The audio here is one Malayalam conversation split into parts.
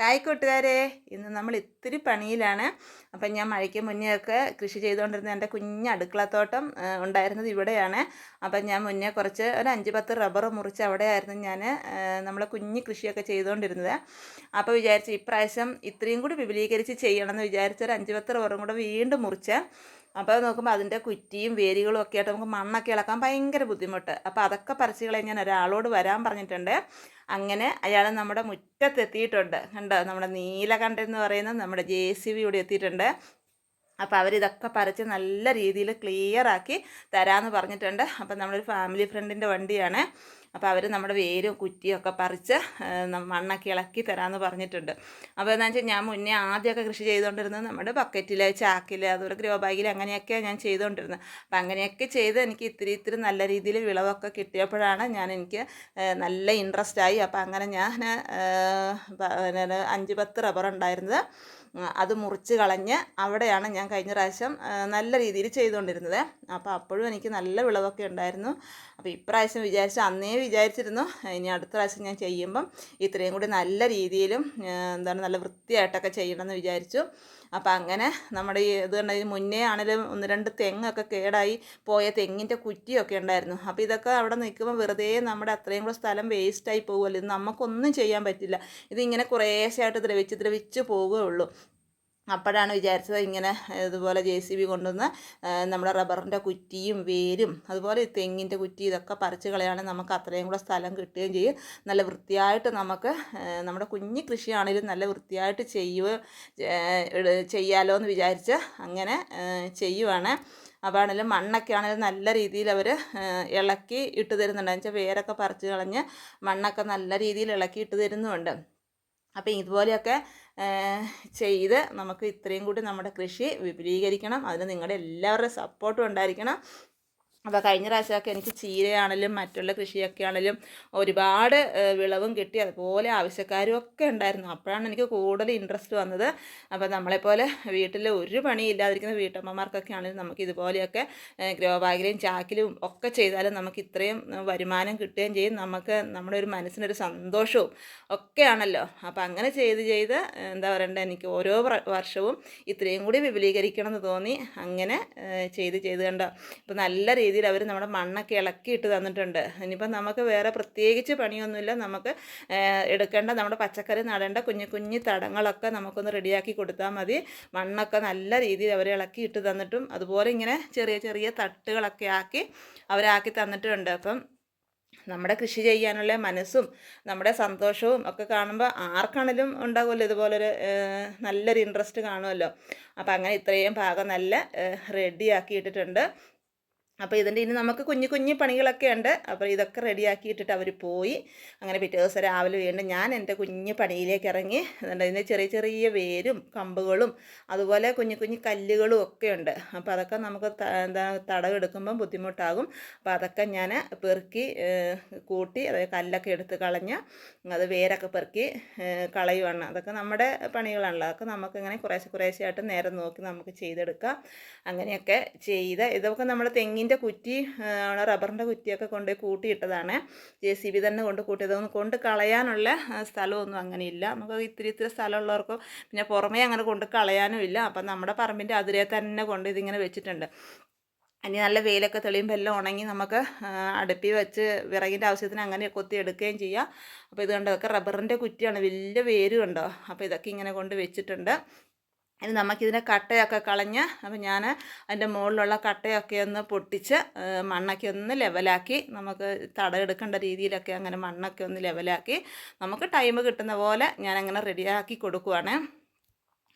ഹായ് കൂട്ടുകാരെ. ഇന്ന് നമ്മൾ ഇത്തിരി പണിയിലാണ്. അപ്പം ഞാൻ മഴയ്ക്ക് മുന്നേ ഒക്കെ കൃഷി ചെയ്തുകൊണ്ടിരുന്ന എന്റെ കുഞ്ഞ് അടുക്കളത്തോട്ടം ഉണ്ടായിരുന്നത് ഇവിടെയാണ്. അപ്പം ഞാൻ മുന്നേ കുറച്ച് ഒരു അഞ്ച് പത്ത് റബ്ബർ മുറിച്ച് അവിടെയായിരുന്നു ഞാൻ നമ്മളെ കുഞ്ഞ് കൃഷിയൊക്കെ ചെയ്തുകൊണ്ടിരുന്നത്. അപ്പോൾ വിചാരിച്ചു ഇപ്രാവശ്യം ഇത്രയും കൂടി വിപുലീകരിച്ച് ചെയ്യണമെന്ന് വിചാരിച്ച ഒരു അഞ്ച് പത്ത് റബ്ബറും കൂടെ വീണ്ടും മുറിച്ച് അപ്പോൾ നോക്കുമ്പോൾ അതിന്റെ കുറ്റിയും വേരുകളും ഒക്കെ ആയിട്ട് നമുക്ക് മണ്ണൊക്കെ ഇളക്കാൻ ഭയങ്കര ബുദ്ധിമുട്ട്. അപ്പോൾ അതൊക്കെ പറിച്ചുകളെ ഞാൻ ഒരാളോട് വരാൻ പറഞ്ഞിട്ടുണ്ട്. അങ്ങനെ അയാൾ നമ്മുടെ മുറ്റത്തെത്തിയിട്ടുണ്ട്. കണ്ടോ? നമ്മുടെ നീലകണ്ഠൻ എന്ന് പറയുന്ന നമ്മുടെ ജെ സി ബി ഇവിടെ എത്തിയിട്ടുണ്ട്. അപ്പോൾ അവരിതൊക്കെ പറിച്ച് നല്ല രീതിയിൽ ക്ലിയർ ആക്കി തരാമെന്ന് പറഞ്ഞിട്ടുണ്ട്. അപ്പം നമ്മളൊരു ഫാമിലി ഫ്രണ്ടിന്റെ വണ്ടിയാണ്. അപ്പോൾ അവർ നമ്മുടെ വേരും കുറ്റിയും ഒക്കെ പറിച്ച് മണ്ണൊക്കെ ഇളക്കി തരാമെന്ന് പറഞ്ഞിട്ടുണ്ട്. അപ്പോൾ എന്താ വെച്ചാൽ ഞാൻ മുന്നേ ആദ്യമൊക്കെ കൃഷി ചെയ്തുകൊണ്ടിരുന്നത് നമ്മുടെ ബക്കറ്റിൽ ചാക്കിൽ അതുപോലെ ഗ്രോ ബാഗിൽ അങ്ങനെയൊക്കെയാണ് ഞാൻ ചെയ്തുകൊണ്ടിരുന്നത് അപ്പോൾ അങ്ങനെയൊക്കെ ചെയ്ത് എനിക്ക് ഇത്തിരി ഇത്തിരി നല്ല രീതിയിൽ വിളവൊക്കെ കിട്ടിയപ്പോഴാണ് ഞാൻ എനിക്ക് നല്ല ഇൻട്രസ്റ്റ് ആയി. അപ്പോൾ അങ്ങനെ ഞാൻ അഞ്ച് പത്ത് റബ്ബർ ഉണ്ടായിരുന്നത്. അത് മുറിച്ച് കളഞ്ഞ് അവിടെയാണ് ഞാൻ കഴിഞ്ഞ പ്രാവശ്യം നല്ല രീതിയിൽ ചെയ്തുകൊണ്ടിരുന്നത്. അപ്പോൾ അപ്പോഴും എനിക്ക് നല്ല വിളവൊക്കെ ഉണ്ടായിരുന്നു. അപ്പോൾ ഇപ്രാവശ്യം വിചാരിച്ചു അന്നേ വിചാരിച്ചിരുന്നു. ഇനി അടുത്ത പ്രാവശ്യം ഞാൻ ചെയ്യുമ്പം ഇത്രയും കൂടി നല്ല രീതിയിലും എന്താണ് നല്ല വൃത്തിയായിട്ടൊക്കെ ചെയ്യണമെന്ന് വിചാരിച്ചു. അപ്പോൾ അങ്ങനെ നമ്മുടെ ഈ ഇത് കണ്ട മുന്നേ ആണെങ്കിലും ഒന്ന് രണ്ട് തെങ്ങൊക്കെ കേടായി പോയ തെങ്ങിന്റെ കുറ്റിയൊക്കെ ഉണ്ടായിരുന്നു. അപ്പോൾ ഇതൊക്കെ അവിടെ നിൽക്കുമ്പോൾ വെറുതെ നമ്മുടെ അത്രയും കൂടെ സ്ഥലം വേസ്റ്റായി പോകുമല്ലോ. ഇത് നമുക്കൊന്നും ചെയ്യാൻ പറ്റില്ല. ഇതിങ്ങനെ കുറേശ്ശായിട്ട് ദ്രവിച്ച് ദ്രവിച്ച് പോവുകയുള്ളൂ. അപ്പോഴാണ് വിചാരിച്ചത് ഇങ്ങനെ ഇതുപോലെ ജെ സി ബി കൊണ്ടുവന്ന് നമ്മുടെ റബ്ബറിന്റെ കുറ്റിയും വേരും അതുപോലെ തെങ്ങിന്റെ കുറ്റി ഇതൊക്കെ പറിച്ച് കളയാണെങ്കിൽ നമുക്ക് അത്രയും കൂടെ സ്ഥലം കിട്ടുകയും ചെയ്യും. നല്ല വൃത്തിയായിട്ട് നമുക്ക് നമ്മുടെ കുഞ്ഞു കൃഷിയാണെങ്കിലും നല്ല വൃത്തിയായിട്ട് ചെയ്യുക ചെയ്യാലോ എന്ന് വിചാരിച്ച് അങ്ങനെ ചെയ്യുവാണ്. അപ്പോൾ ആണെങ്കിലും മണ്ണൊക്കെ ആണെങ്കിലും നല്ല രീതിയിൽ അവർ ഇളക്കി ഇട്ട് തരുന്നുണ്ട്. എന്നുവെച്ചാൽ വേരൊക്കെ പറിച്ച് കളഞ്ഞ് മണ്ണൊക്കെ നല്ല രീതിയിൽ ഇളക്കി ഇട്ട് തരുന്നുമുണ്ട്. അപ്പോൾ ഇതുപോലെയൊക്കെ ചെയ്ത് നമുക്ക് ഇത്രയും കൂടി നമ്മുടെ കൃഷി വിപുലീകരിക്കണം. അതിന് നിങ്ങളുടെ എല്ലാവരുടെയും സപ്പോർട്ടും ഉണ്ടായിരിക്കണം. അപ്പോൾ കഴിഞ്ഞ പ്രാവശ്യമൊക്കെ എനിക്ക് ചീരയാണെങ്കിലും മറ്റുള്ള കൃഷിയൊക്കെ ആണെങ്കിലും ഒരുപാട് വിളവും കിട്ടി. അതുപോലെ ആവശ്യക്കാരും ഒക്കെ ഉണ്ടായിരുന്നു. അപ്പോഴാണ് എനിക്ക് കൂടുതൽ ഇൻട്രസ്റ്റ് വന്നത്. അപ്പോൾ നമ്മളെപ്പോലെ വീട്ടിൽ ഒരു പണി പണിയില്ലാതിരിക്കുന്ന വീട്ടമ്മമാർക്കൊക്കെ ആണെങ്കിലും നമുക്ക് ഇതുപോലെയൊക്കെ ഗ്രോ ബാഗിലും ചാക്കിലും ഒക്കെ ചെയ്താലും നമുക്ക് ഇത്രയും വരുമാനം കിട്ടുകയും ചെയ്യും. നമുക്ക് നമ്മുടെ ഒരു മനസ്സിനൊരു സന്തോഷവും ഒക്കെയാണല്ലോ അപ്പോൾ അങ്ങനെ ചെയ്ത് ചെയ്ത് എന്താ പറയണ്ടത് എനിക്ക് ഓരോ വർഷവും ഇത്രയും കൂടി വിപുലീകരിക്കണം എന്ന് തോന്നി. അങ്ങനെ ചെയ്ത് ചെയ്ത് കണ്ടോ. ഇപ്പോൾ നല്ല രീതിയിൽ അവർ നമ്മുടെ മണ്ണൊക്കെ ഇളക്കിയിട്ട് തന്നിട്ടുണ്ട്. ഇനിയിപ്പോൾ നമുക്ക് വേറെ പ്രത്യേകിച്ച് പണിയൊന്നുമില്ല. നമുക്ക് എടുക്കേണ്ട നമ്മുടെ പച്ചക്കറി നടേണ്ട കുഞ്ഞു കുഞ്ഞു തടങ്ങളൊക്കെ നമുക്കൊന്ന് റെഡിയാക്കി കൊടുത്താൽ മതി. മണ്ണൊക്കെ നല്ല രീതിയിൽ അവർ ഇളക്കി ഇട്ട് തന്നിട്ടും അതുപോലെ ഇങ്ങനെ ചെറിയ ചെറിയ തട്ടുകളൊക്കെ ആക്കി അവരാക്കി തന്നിട്ടുണ്ട്. അപ്പം നമ്മുടെ കൃഷി ചെയ്യാനുള്ള മനസ്സും നമ്മുടെ സന്തോഷവും ഒക്കെ കാണുമ്പോൾ ആർക്കാണെങ്കിലും ഉണ്ടാകുമല്ലോ ഇതുപോലൊരു നല്ലൊരു ഇൻട്രസ്റ്റ് കാണുമല്ലോ. അപ്പം അങ്ങനെ ഇത്രയും ഭാഗം നല്ല റെഡിയാക്കി ഇട്ടിട്ടുണ്ട് അപ്പോൾ ഇതിന്റെ ഇനി നമുക്ക് കുഞ്ഞു കുഞ്ഞു പണികളൊക്കെ ഉണ്ട്. അപ്പോൾ ഇതൊക്കെ റെഡിയാക്കി ഇട്ടിട്ട് അവർ പോയി. അങ്ങനെ പിറ്റേ ദിവസം രാവിലെ വീണ്ടും ഞാൻ എന്റെ കുഞ്ഞു പണിയിലേക്ക് ഇറങ്ങി. അതുകൊണ്ട് ഇതിന്റെ ചെറിയ ചെറിയ വേരും കമ്പുകളും അതുപോലെ കുഞ്ഞു കുഞ്ഞു കല്ലുകളും ഒക്കെ ഉണ്ട്. അപ്പോൾ അതൊക്കെ നമുക്ക് എന്താ തടവെടുക്കുമ്പം ബുദ്ധിമുട്ടാകും. അപ്പോൾ അതൊക്കെ ഞാൻ പെറുക്കി കൂട്ടി അതായത് കല്ലൊക്കെ എടുത്ത് കളഞ്ഞ് അത് വേരൊക്കെ പെറുക്കി കളയുവാണ്. അതൊക്കെ നമ്മുടെ പണികളാണല്ലോ. അതൊക്കെ നമുക്കിങ്ങനെ കുറേശ്ശെ കുറേശ്ശെ ആയിട്ട് നേരം നോക്കി നമുക്ക് ചെയ്തെടുക്കാം. അങ്ങനെയൊക്കെ ചെയ്ത് ഇതൊക്കെ നമ്മൾ നമ്മുടെ തെങ്ങിന്റെ കുറ്റി റബ്ബറിന്റെ കുറ്റിയൊക്കെ കൊണ്ട് കൂട്ടിയിട്ടതാണ്. ജെ സി ബി തന്നെ കൊണ്ട് കൂട്ടിയതൊന്നും കൊണ്ട് കളയാനുള്ള സ്ഥലമൊന്നും അങ്ങനെയില്ല. നമുക്ക് ഇത്തിരി ഇത്തിരി സ്ഥലമുള്ളവർക്കും പിന്നെ പുറമേ അങ്ങനെ കൊണ്ട് കളയാനും ഇല്ല. അപ്പം നമ്മുടെ പറമ്പിന്റെ അതിരെ തന്നെ കൊണ്ട് ഇതിങ്ങനെ വെച്ചിട്ടുണ്ട്. ഇനി നല്ല വെയിലൊക്കെ തെളിയുമ്പോൾ എല്ലാം ഉണങ്ങി നമുക്ക് അടുപ്പി വെച്ച് വിറകിന്റെ ആവശ്യത്തിന് അങ്ങനെ കൊത്തി എടുക്കുകയും ചെയ്യാം. അപ്പോൾ ഇത് കണ്ടോ? റബ്ബറിന്റെ കുറ്റിയാണ്. വലിയ വേര് കണ്ടോ അപ്പോൾ ഇതൊക്കെ ഇങ്ങനെ കൊണ്ട് വെച്ചിട്ടുണ്ട്. ഇനി നമുക്കിതിനെ കട്ടയൊക്കെ കളഞ്ഞ് അപ്പം ഞാൻ അതിന്റെ മുകളിലുള്ള കട്ടയൊക്കെ ഒന്ന് പൊട്ടിച്ച് മണ്ണൊക്കെ ഒന്ന് ലെവലാക്കി നമുക്ക് തടയെടുക്കേണ്ട രീതിയിലൊക്കെ അങ്ങനെ മണ്ണൊക്കെ ഒന്ന് ലെവലാക്കി നമുക്ക് ടൈം കിട്ടുന്ന പോലെ ഞാനങ്ങനെ റെഡിയാക്കി കൊടുക്കുവാണ്.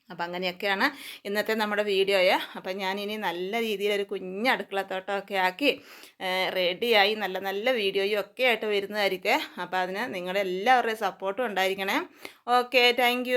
അപ്പം അങ്ങനെയൊക്കെയാണ് ഇന്നത്തെ നമ്മുടെ വീഡിയോയെ. അപ്പം ഞാനിനി നല്ല രീതിയിലൊരു കുഞ്ഞ് അടുക്കളത്തോട്ടമൊക്കെ ആക്കി റെഡിയായി നല്ല നല്ല വീഡിയോയും ഒക്കെ ആയിട്ട് വരുന്നതായിരിക്കും. അപ്പം അതിന് നിങ്ങളുടെ എല്ലാവരുടെയും സപ്പോർട്ടും ഉണ്ടായിരിക്കണേ. Okay thank